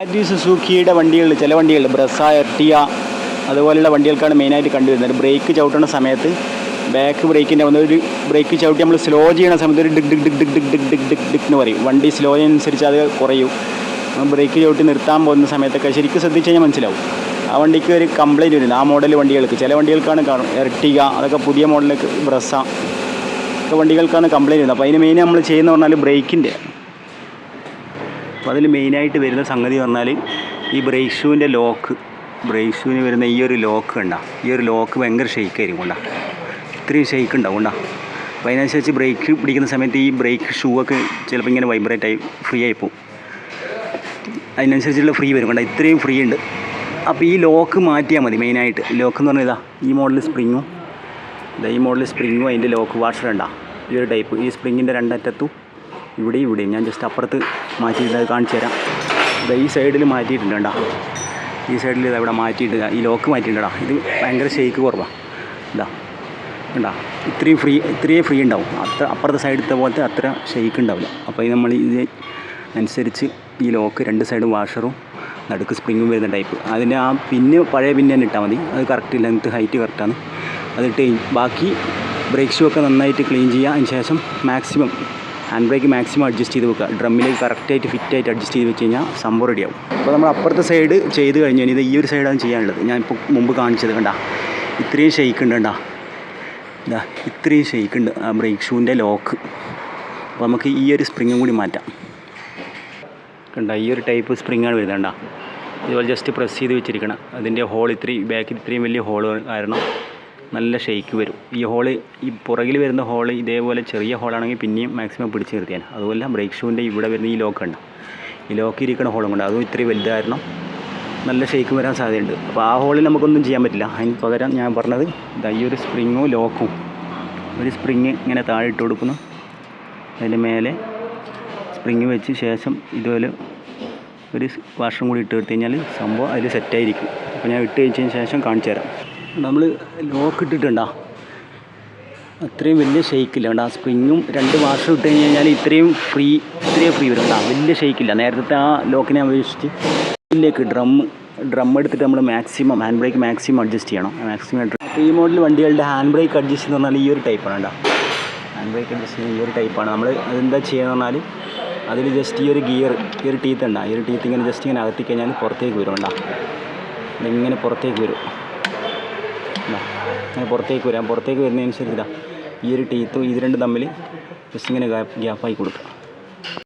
മാരുതി സുസുക്കിയുടെ വണ്ടികൾ ചില വണ്ടികൾ ബ്രസ എർട്ടിയ അതുപോലെയുള്ള വണ്ടികൾക്കാണ് മെയിനായിട്ട് കണ്ടുവരുന്നത്. ബ്രേക്ക് ചവിട്ടുന്ന സമയത്ത് ബാക്ക് ബ്രേക്കിന്റെ വന്ന് ഒരു ബ്രേക്ക് ചവിട്ടി നമ്മൾ സ്ലോ ചെയ്യുന്ന സമയത്ത് ഒരു dig dig dig dig dig dig dig dig dig എന്ന് പറയും. വണ്ടി സ്ലോ അനുസരിച്ച് അത് കുറയും. ബ്രേക്ക് ചവിട്ടി നിർത്താൻ പോകുന്ന സമയത്തൊക്കെ ശരിക്കും ശ്രദ്ധിച്ച് കഴിഞ്ഞാൽ മനസ്സിലാവും. ആ വണ്ടിക്ക് ഒരു കംപ്ലൈന്റ് വരുന്നത് ആ മോഡൽ വണ്ടികൾക്ക്. ചില വണ്ടികൾക്കാണ് കാണും എർട്ടിക അതൊക്കെ പുതിയ മോഡലിലേക്ക് ബ്രസ ഒക്കെ വണ്ടികൾക്കാണ് കംപ്ലൈന്റ് വരുന്നത്. അപ്പോൾ അതിന് മെയിൻ നമ്മൾ ചെയ്യുന്ന പറഞ്ഞാൽ ബ്രേക്കിന്റെ അപ്പോൾ അതിൽ മെയിനായിട്ട് വരുന്ന സംഗതി പറഞ്ഞാൽ ഈ ബ്രേക്ക് ഷൂവിന്റെ ലോക്ക് ബ്രേക്ക് ഷൂവിന് വരുന്ന ഈ ഒരു ലോക്ക് കണ്ട ഈ ഒരു ലോക്ക് ഭയങ്കര ഷെയ്ക്കായിരിക്കും കൊണ്ടാ. ഇത്രയും ഷെയ്ക്ക് ഉണ്ടാവും കൊണ്ടാ. അപ്പോൾ അതിനനുസരിച്ച് ബ്രേക്ക് പിടിക്കുന്ന സമയത്ത് ഈ ബ്രേക്ക് ഷൂ ഒക്കെ ചിലപ്പോൾ ഇങ്ങനെ വൈബ്രേറ്റ് ആയി ഫ്രീ ആയി പോകും അതിനനുസരിച്ചുള്ള ഫ്രീ വരും കണ്ട ഇത്രയും ഫ്രീ ഉണ്ട്. അപ്പോൾ ഈ ലോക്ക് മാറ്റിയാൽ മതി മെയിനായിട്ട്. ലോക്ക് എന്ന് പറഞ്ഞാൽ ഇതാ ഈ മോഡൽ സ്പ്രിങ്ങും ഇതാ ഈ മോഡൽ സ്പ്രിങ്ങും അതിന്റെ ലോക്ക് വാഷർ ഉണ്ടാ ഈ ഒരു ടൈപ്പ്. ഈ സ്പ്രിങ്ങിന്റെ രണ്ടറ്റത്തും ഇവിടെയും ഇവിടെ ഞാൻ ജസ്റ്റ് അപ്പുറത്ത് മാറ്റിയിട്ടുണ്ട് കാണിച്ചു തരാം. ഇതാ ഈ സൈഡിൽ മാറ്റിയിട്ടുണ്ട് കേട്ടോ ഈ സൈഡിൽ ഇതാ ഇവിടെ മാറ്റിയിട്ട് ദാ ഈ ലോക്ക് മാറ്റിയിട്ടുണ്ട് ഇത് ഭയങ്കര ഷെയ്ക്ക് കുറവാണ് ഇതാ ഉണ്ടാ ഇത്രയും ഫ്രീ ഇത്രയും ഫ്രീ ഉണ്ടാവും. അത്ര അപ്പുറത്തെ സൈഡത്തെ പോലത്തെ അത്ര ഷെയ്ക്ക് ഉണ്ടാവില്ല. അപ്പോൾ ഇത് നമ്മൾ ഇത് അനുസരിച്ച് ഈ ലോക്ക് രണ്ട് സൈഡും വാഷറും നടുക്ക് സ്പ്രിങ്ങും വരുന്ന ടൈപ്പ് അതിന്റെ ആ പിന്ന് പഴയ പിന്ന് തന്നെ ഇട്ടാൽ മതി. അത് കറക്റ്റ് ലെങ്ത്ത് ഹൈറ്റ് കറക്റ്റാണ് അതിട്ട് ബാക്കി ബ്രേക്ക് ഷൂ ഒക്കെ നന്നായിട്ട് ക്ലീൻ ചെയ്യുക അതിന് ശേഷം maximum hand brake maximum adjust ചെയ്ത് വെക്കുക. ഡ്രമ്മിലേക്ക് കറക്റ്റായിട്ട് ഫിറ്റായിട്ട് അഡ്ജസ്റ്റ് ചെയ്ത് വെച്ച് കഴിഞ്ഞാൽ സംഭവം റെഡിയാവും അപ്പോൾ നമ്മൾ അപ്പുറത്തെ സൈഡ് ചെയ്ത് കഴിഞ്ഞു ഇത് ഈ ഒരു സൈഡാണ് ചെയ്യാനുള്ളത്. ഞാൻ ഇപ്പോൾ മുമ്പ് കാണിച്ചത് കണ്ട. ഇത്രയും ഷെയ്ക്ക് ഉണ്ട് കണ്ടാ. ഇതാ ഇത്രയും ഷെയ്ക്ക് ഉണ്ട് ആ ബ്രേക്ക് ഷൂവിന്റെ ലോക്ക് അപ്പോൾ നമുക്ക് ഈ ഒരു സ്പ്രിങ്ങും കൂടി മാറ്റാം. കണ്ട ഈ ഒരു ടൈപ്പ് സ്പ്രിങ്ങാണ് വരുന്നത് കണ്ട. ഇതുപോലെ ജസ്റ്റ് പ്രസ് ചെയ്ത് വെച്ചിരിക്കണം. അതിന്റെ ഹോൾ ഇത്രയും ബാക്കിൽ ഇത്രയും വലിയ ഹോൾ കാരണം നല്ല ഷെയ്ക്ക് വരും. ഈ ഹോൾ ഈ പുറകിൽ വരുന്ന ഹോൾ ഇതേപോലെ ചെറിയ ഹോളാണെങ്കിൽ പിന്നെയും മാക്സിമം പിടിച്ച് നിർത്തിയാൽ അതുപോലെ ബ്രേക്ക് ഷൂവിന്റെ ഇവിടെ വരുന്ന ഈ ലോക്ക് ഉണ്ട് ഈ ലോക്ക് ഇരിക്കുന്ന ഹോളും കൊണ്ട്. അതും ഇത്രയും വലുത് കാരണം നല്ല ഷെയ്ക്ക് വരാൻ സാധ്യതയുണ്ട്. അപ്പോൾ ആ ഹോളിൽ നമുക്കൊന്നും ചെയ്യാൻ പറ്റില്ല. അതിന് പകരം ഞാൻ പറഞ്ഞത് ഇതാ ഈ ഒരു സ്പ്രിങ്ങും ലോക്കും ഒരു സ്പ്രിങ് ഇങ്ങനെ താഴെ ഇട്ട് കൊടുക്കുന്നു. അതിന്റെ മേലെ സ്പ്രിങ് വെച്ച് ശേഷം ഇതുപോലെ ഒരു വാഷറും കൂടി ഇട്ട് കൊടുത്തു കഴിഞ്ഞാൽ സംഭവം അതിൽ സെറ്റായിരിക്കും അപ്പോൾ ഞാൻ ഇട്ട് കഴിച്ചതിന് ശേഷം കാണിച്ചു തരാം നമ്മൾ ലോക്ക് ഇട്ടിട്ടുണ്ടോ. അത്രയും വലിയ ഷെയ്ക്കില്ല കേട്ടോ ആ സ്പ്രിങ്ങും രണ്ട് വാഷ് ഇട്ട് കഴിഞ്ഞ് കഴിഞ്ഞാൽ ഇത്രയും ഫ്രീ ഇത്രയും ഫ്രീ വരും. കേട്ടോ വലിയ ഷെയ്ക്കില്ല നേരത്തെ ആ ലോക്കിനെ അപേക്ഷിച്ച് ഇതിലേക്ക് ഡ്രം ഡ്രം എടുത്തിട്ട് നമ്മൾ maximum hand brake maximum adjust ചെയ്യണം. മാക്സിമം ഈ മോഡൽ വണ്ടികളുടെ ഹാൻഡ് ബ്രേക്ക് അഡ്ജസ്റ്റ് എന്ന് പറഞ്ഞാൽ ഈ ഒരു ടൈപ്പാണ് കേട്ടോ ഹാൻഡ് ബ്രേക്ക് അഡ്ജസ്റ്റ് ചെയ്യുന്ന ഈ ഒരു ടൈപ്പാണ് നമ്മൾ അതെന്താ ചെയ്യുക പറഞ്ഞാൽ അതിൽ ജസ്റ്റ് ഈ ഒരു ഗിയർ ഈ ഒരു ടീത്ത് ഉണ്ടാകും ഈ ഒരു ടീത്ത് ഇങ്ങനെ ജസ്റ്റ് ഇങ്ങനെ അകത്തി കഴിഞ്ഞാൽ പുറത്തേക്ക് വരും കേട്ടോ ഇങ്ങനെ പുറത്തേക്ക് വരും. ഇതാ, ഇങ്ങനെ പുറത്തേക്ക് വരാം. പുറത്തേക്ക് വരുന്നതനുസരിച്ച് ഇതാ ഈ ഒരു ടീത്തും ഇത് രണ്ടും തമ്മിൽ ജസ്റ്റ് ഇങ്ങനെ ഗ്യാപ്പായി കൊടുക്കുക.